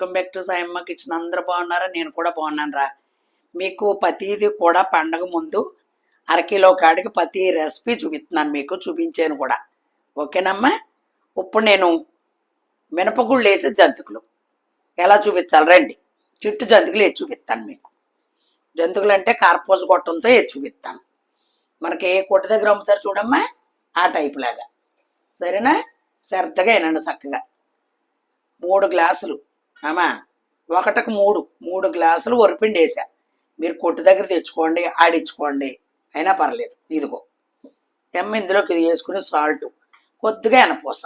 Welcome back to Sayamma kitchen. అందరూ బాగున్నారా? నేను కూడా బాగున్నాను రా మీకు ప్రతిది కూడా పండగ ముందు అరకిలో కాడికి ప్రతి రెసిపీ చూపిస్తున్నాను మీకు చూపించాను కూడా. ఓకేనమ్మా? ఇప్పుడు నేను మినపగుళ్ళు వేసే జంతుకులు. ఎలా చూపించాలి? రండి. చుట్టూ జంతుకులు వేసి చూపిస్తాను మీకు. జంతుకులు అంటే కార్పూస గొట్టంతో వేసి చూపిస్తాను. మనకి ఏ కొట్టు దగ్గర అమ్ముతారు చూడమ్మా? ఆ టైప్ లాగా. సరేనా? శ్రద్ధగా వినండి చక్కగా. మూడు గ్లాసులు ఆమా ఒకటికి మూడు. మూడు గ్లాసులు వరిపిండి వేసా మీరు కొట్టు దగ్గర తెచ్చుకోండి ఆడించుకోండి అయినా పర్లేదు. ఇదిగో. ఎమ్మ ఇందులోకి ఇది వేసుకుని సాల్ట్. కొద్దిగా ఎనపూస.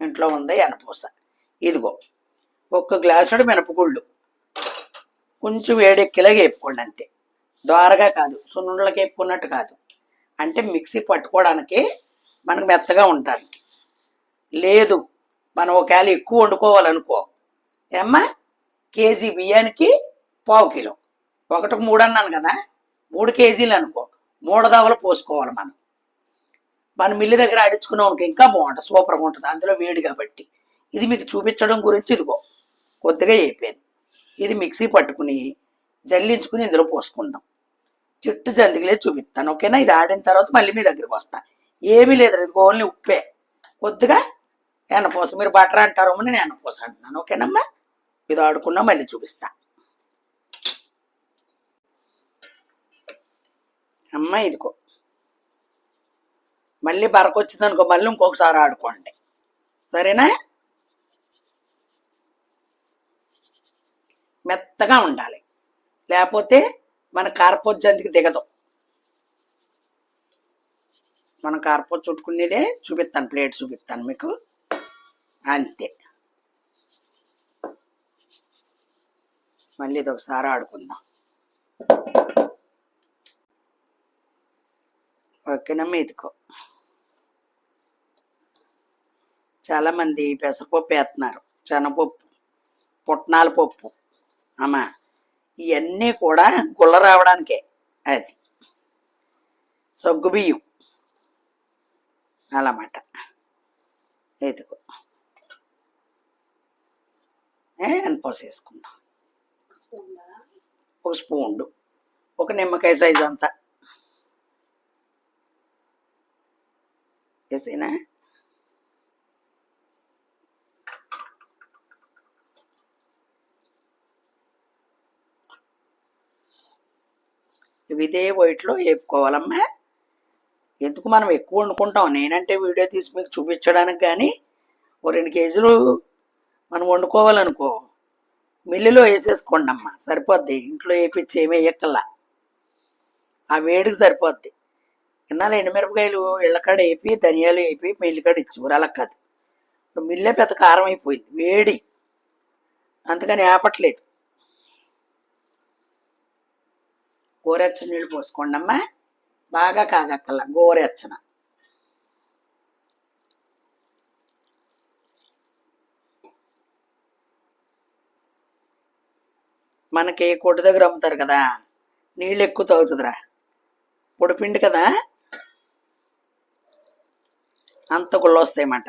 ఇంట్లో ఉంది ఎనపూస. ఇదిగో. ఒక్క గ్లాసుడు మినపగుళ్ళు. కొంచెం వేడెక్కిలా వేపుకోండి అంతే. దోరగా కాదు. సున్నుండలకి వేపుకున్నట్టు కాదు. అంటే మిక్సీ పట్టుకోవడానికి మనకు మెత్తగా ఉండడానికి లేదు. మనం ఒకవేళ ఎక్కువ వండుకోవాలనుకో ఏమ్మా? కేజీ బియ్యానికి పావు కిలో. ఒకటి మూడు అన్నాను కదా మూడు కేజీలు అనుకో. మూడు దవలు పోసుకోవాలి మనం. మన మిల్లు దగ్గర ఆడించుకున్నాం అనుకో ఇంకా బాగుంటుంది సూపర్గా ఉంటుంది. అందులో వేడి కాబట్టి. ఇది మీకు చూపించడం గురించి ఇదిగో కొద్దిగా అయిపోయింది ఇది మిక్సీ పట్టుకుని జల్లించుకుని ఇందులో పోసుకుందాం. చుట్టూ జంతికలే చూపిస్తాను ఓకేనా? ఇది ఆడిన తర్వాత మళ్ళీ మీ దగ్గరికి వస్తాను ఏమీ లేదు ఇది ఓన్లీ ఉప్పే. కొద్దిగా ఎన్నపూస మీరు బటర్ అంటారు నేను ఎన్నపూస అంటున్నాను ఓకేనమ్మా? ఇది ఆడుకున్నా మళ్ళీ చూపిస్తా. అమ్మ ఇదిగో. మళ్ళీ బరకొచ్చింది అనుకో మళ్ళీ ఇంకొకసారి ఆడుకోండి. సరేనా? మెత్తగా ఉండాలి. లేకపోతే మన కార్పోజ్జంతికి దిగదు. మనం కార్పోజ్ చుట్టుకునేదే చూపిస్తాను ప్లేట్ చూపిస్తాను మీకు. అంతే. మళ్ళీ ఇది ఒకసారి ఆడుకుందాం. ఓకేనా మీదుకో. చాలామంది పెసరపప్పు వేస్తున్నారు. శనగపప్పు పుట్నాల పప్పు. అమ్మా ఇవన్నీ కూడా గుల్ల రావడానికే అది. సగ్గు బియ్యం అలామాట. ఇదిగో. పోసేసుకుందాం. ఒక స్పూన్ ఒక నిమ్మకాయ సైజ్ అంతా. వేసేనా ఇవి ఇదే వైట్లో వేపుకోవాలమ్మా ఎందుకు మనం ఎక్కువ వండుకుంటాం? నేనంటే వీడియో తీసి మీకు చూపించడానికి కానీ ఓ రెండు కేజీలు మనం వండుకోవాలనుకో. మిల్లులో వేసేసుకోండి అమ్మ సరిపోద్ది. ఇంట్లో వేపించి ఏమి వేయక్కల్లా. ఆ వేడికి సరిపోద్ది. ఇన్నాళ్ళు ఎండుమిరపకాయలు ఇళ్ళకాడ వేపి ధనియాలు వేపి మిల్లికాడ ఇచ్చేవారు అలా కాదు. ఇప్పుడు మిల్లే పెద్ద కారం అయిపోయింది వేడి. అందుకని ఆపట్లేదు. గోరెచ్చని నీళ్ళు పోసుకోండి అమ్మా బాగా కాగక్కల గోరెచ్చన. మనకి కొట్టు దగ్గర అమ్ముతారు కదా నీళ్ళు ఎక్కువ తాగుతుందిరా. పొడిపిండి కదా? అంత గుళ్ళు వస్తాయన్నమాట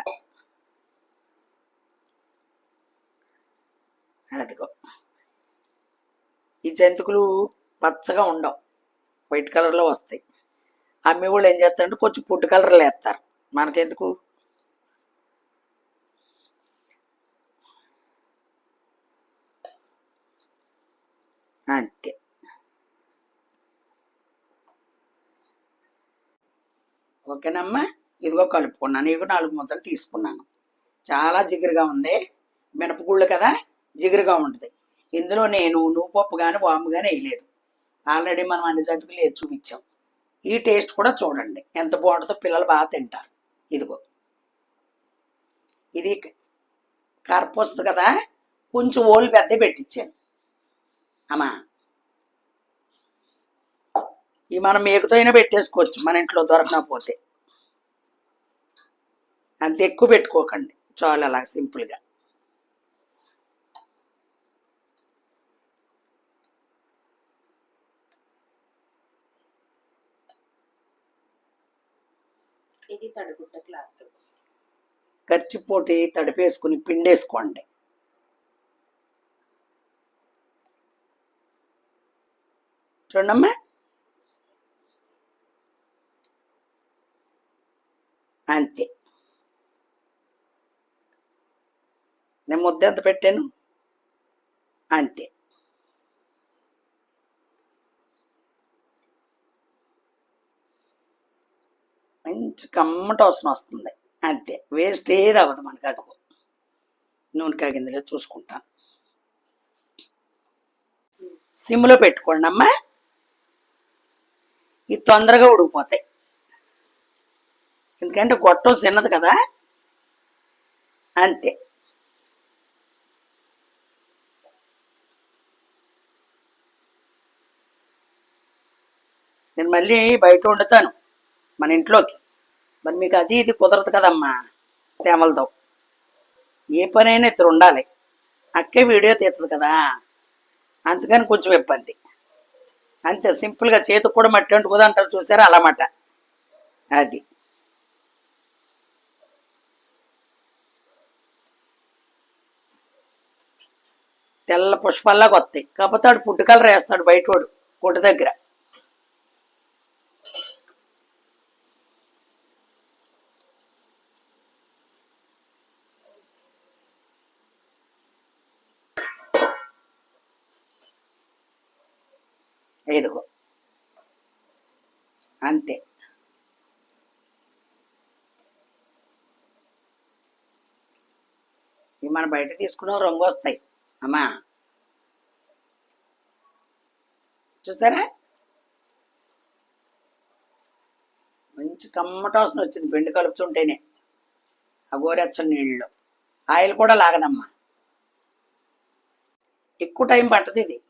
అదిగో ఈ జంతుకులు పచ్చగా ఉండవు. వైట్ కలర్లో వస్తాయి. అమ్మి కూడా ఏం చేస్తారంటే కొంచెం పుట్టు కలర్లో వేస్తారు. మనకెందుకు? అంతే. ఓకేనమ్మా? ఇదిగో కలుపుకున్నాను. ఇవి నాలుగు ముద్దలు తీసుకున్నాను. చాలా జిగురుగా ఉంది. మినపగుళ్ళు కదా? జిగురుగా ఉంటుంది. ఇందులో నేను నువ్వుపప్పు కానీ వాము కానీ వేయలేదు. ఆల్రెడీ మనం అన్ని జంతువులు వేసి చూపించాం. ఈ టేస్ట్ కూడా చూడండి. ఎంత బాగుంటుందో పిల్లలు బాగా తింటారు. ఇదిగో. ఇది కరపొస్తుంది కదా? కొంచెం ఓలు పెద్ద పెట్టించాను. అమ్మా. ఈ మనం మేకుతో అయినా పెట్టేసుకోవచ్చు మన ఇంట్లో దొరకకపోతే. అంత ఎక్కువ పెట్టుకోకండి చాలు అలా సింపుల్గా. ఇది తడిగుడ్డ క్లాత్. కర్చిపోటి తడిపేసుకుని పిండేసుకోండి. చూడమ్మా అంతే. నేను ముద్ద ఎంత పెట్టాను? అంతే. మంచి కమ్మట వాసన వస్తుంది. అంతే. వేస్ట్ ఏది అవ్వదు మనకు అది నూనె కాగిందిలో చూసుకుంటాను. సిమ్లో పెట్టుకోండి అమ్మా ఇది తొందరగా ఉడికిపోతాయి. ఎందుకంటే గొట్టం చిన్నది కదా. అంతే. నేను మళ్ళీ బయట వండుతాను మన ఇంట్లోకి. మరి మీకు అది ఇది కుదరదు కదమ్మా తేమలతో. ఏ పనైనా ఇద్దరు ఉండాలి. అక్కే వీడియో తీస్తుంది కదా. అందుకని కొంచెం ఇబ్బంది. అంతే సింపుల్గా చేతికి కూడా మట్టి అంటుకుంది అంటారు చూసారా? అలామాట. అది. తెల్ల పుష్పాల్లాగా వస్తాయి. కాకపోతే ఆడు పుట్టు కలర్ వేస్తాడు బయటోడు పుట్టు దగ్గర. ఇదిగో. అంతే. ఇవి మనం బయట తీసుకున్న రంగు వస్తాయి. అమ్మా. చూసారా? మంచి కమ్మట వాసన వచ్చింది. పిండి కలుపుతుంటేనే. ఆ గోరెచ్చని నీళ్ళు ఆయిల్ కూడా లాగదమ్మా. ఎక్కువ టైం పట్టదు ఇది.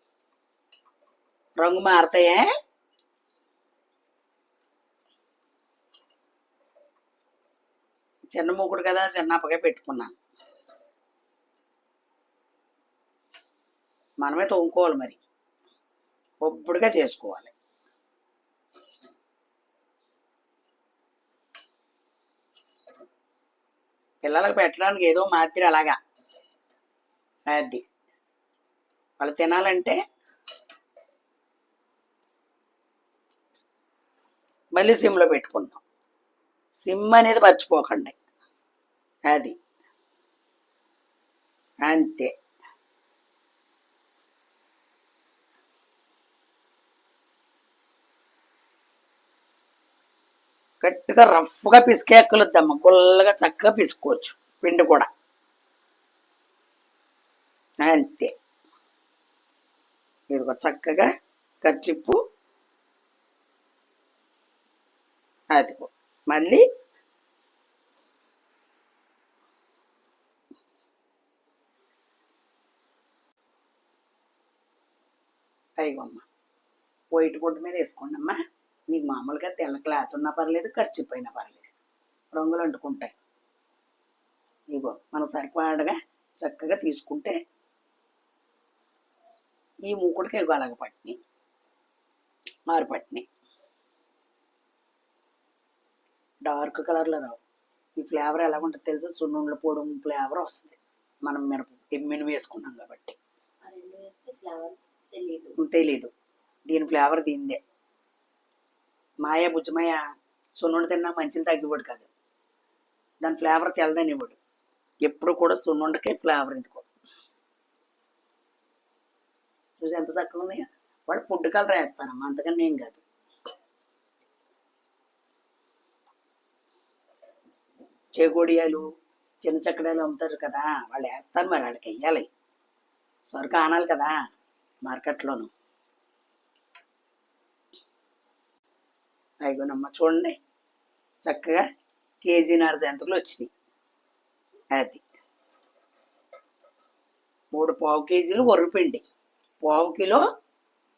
రంగు మారతాయే? చిన్న మూకుడు కదా చిన్నప్పగా పెట్టుకున్నాను. మనమే తోముకోవాలి మరి. ఒప్పుడుగా చేసుకోవాలి. పిల్లలకు పెట్టడానికి ఏదో మాదిరి అలాగా. అది. వాళ్ళు తినాలంటే మళ్ళీ సిమ్లో పెట్టుకుందాం. సిమ్ అనేది మర్చిపోకండి. అది. అంతే. గట్టిగా రఫ్గా పిసికేక్కలుద్దమ్మ గుల్లగా చక్కగా పిసుకోవచ్చు పిండి కూడా. అంతే. ఇదిగో చక్కగా కచ్చిప్పు అదిగో మళ్ళీ. అయ్యమ్మ వైట్ గుడ్డ మీద వేసుకోండి అమ్మా. నీకు మామూలుగా తెల్ల క్లాత్ ఉన్నా పర్లేదు ఖర్చు పోయినా పర్లేదు. రంగులు అంటుకుంటాయి. ఇగో మనం సరిపడగా చక్కగా తీసుకుంటే ఈ మూకుడికి ఇగో అలాగ పట్టినాయి మారు పట్టినాయి. డార్క్ కలర్లో రావు. ఈ ఫ్లేవర్ ఎలా ఉంటుంది తెలుసా? సున్నుండ్ల పొడి ఫ్లేవర్ వస్తుంది. మనం మినప ఎమ్మిని వేసుకున్నాం కాబట్టి. తెలీదు. దీని ఫ్లేవర్ దీనిదే మాయ బుజ్జమయ్య సున్నుండి తిన్నా మంచిని తగ్గిపోడు కాదు. దాని ఫ్లేవర్ తెల్లదని ఇవ్వడు ఎప్పుడు కూడా సున్నుండకే ఫ్లేవర్ ఎందుకో. చూసి ఎంత చక్కగా ఉన్నాయో. వాడు ఫుడ్ కలర్ వేస్తానమ్మా అంతకన్నా ఏం కాదు. చేగోడియాలు చిన్న చక్కడాలు అమ్ముతారు కదా వాళ్ళు వేస్తారు మరి వాళ్ళకి వెయ్యాలి. సరుకు ఆనాలి కదా మార్కెట్లోను. అయిగోనమ్మ చూడండి. చక్కగా కేజీన్నర జంతువులు వచ్చినాయి. అది. మూడు పావు కేజీలు వరి పిండి పావు కిలో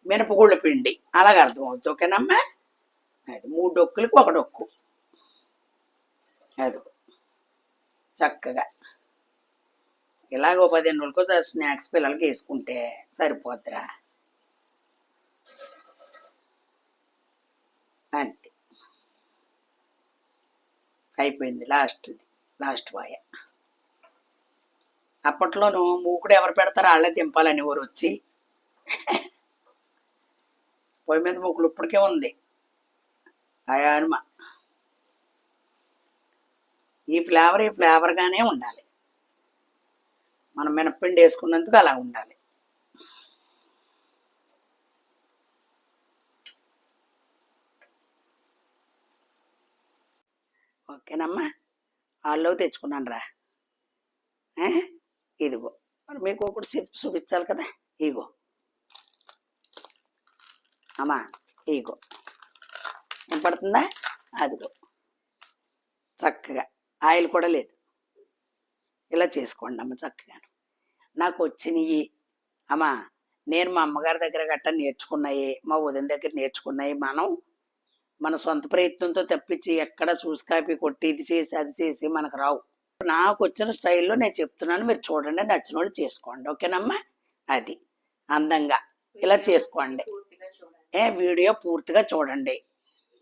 మినపగుళ్ళ పిండి. అలాగ అర్థమవుతుంది ఓకేనమ్మా? అది మూడు డొక్కులకి ఒక డొక్కు. అది. చక్కగా. ఇలాగ ఓ పదిహేను రోజులకు స్నాక్స్ పిల్లలకి వేసుకుంటే సరిపోద్దిరా. అంతే. అయిపోయింది లాస్ట్ లాస్ట్ వాయ. అప్పట్లోనూ మూకుడు ఎవరు పెడతారో వాళ్ళే దింపాలని ఊరు వచ్చి. పొయ్యి మీద మూకులు ఇప్పటికే ఉంది. అయానుమ ఈ ఫ్లేవర్ ఈ ఫ్లేవర్గానే ఉండాలి. మనం మినప్పిండి వేసుకున్నందుకు అలా ఉండాలి. ఓకేనమ్మా. వాళ్ళు తెచ్చుకున్నాను రా. ఇదిగో. మరి మీకు ఒకటి చూపించాలి కదా. ఇగో. అమ్మా ఇగో. వినపడుతుందా? అదిగో. చక్కగా. ఆయిల్ కూడా లేదు. ఇలా చేసుకోండి అమ్మ చక్కగా నాకు వచ్చినవి అమ్మా నేను మా అమ్మగారి దగ్గర గట్ట నేర్చుకున్నాయి. మా వదిన దగ్గర నేర్చుకున్నాయి. మనం మన సొంత ప్రయత్నంతో తప్పించి ఎక్కడ చూసి కాపీ కొట్టి ఇది చేసి అది చేసి మనకు రావు. నాకు వచ్చిన స్టైల్లో నేను చెప్తున్నాను. మీరు చూడండి నచ్చిన వాళ్ళు చేసుకోండి. ఓకేనమ్మా? అది. అందంగా. ఇలా చేసుకోండి. ఏ వీడియో పూర్తిగా చూడండి.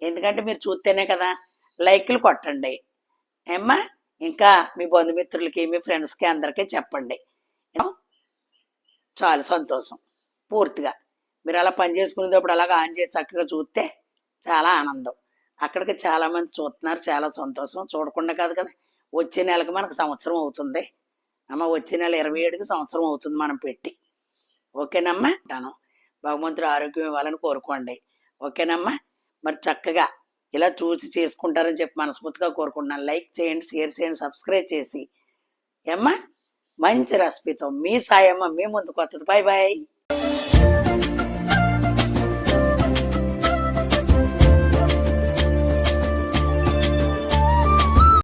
ఎందుకంటే మీరు చూస్తేనే కదా లైక్లు కొట్టండి. ఏమ్మా? ఇంకా మీ బంధుమిత్రులకి మీ ఫ్రెండ్స్కి అందరికీ చెప్పండి. ఏమో? చాలా సంతోషం పూర్తిగా. మీరు అలా పని చేసుకునేటప్పుడు అలాగా ఆన్ చేసి చక్కగా చూస్తే చాలా ఆనందం. అక్కడికి చాలామంది చూస్తున్నారు చాలా సంతోషం. చూడకుండా కాదు కదా వచ్చే నెలకు మనకు సంవత్సరం అవుతుంది. అమ్మ వచ్చే నెల ఇరవై ఏడుకి సంవత్సరం అవుతుంది మనం పెట్టి. ఓకేనమ్మా? అంటాను భగవంతుడు ఆరోగ్యం ఇవ్వాలని కోరుకోండి. ఓకేనమ్మా? మరి చక్కగా ఇలా చూసి చేసుకుంటారని చెప్పి మనస్ఫూర్తిగా కోరుకుంటున్నాను. లైక్ చేయండి షేర్ చేయండి సబ్స్క్రైబ్ చేసి. ఏమ్మా? మంచి రెసిపీతో మీ సాయమ్మ మీ ముందుకు వస్తుంది. Bye bye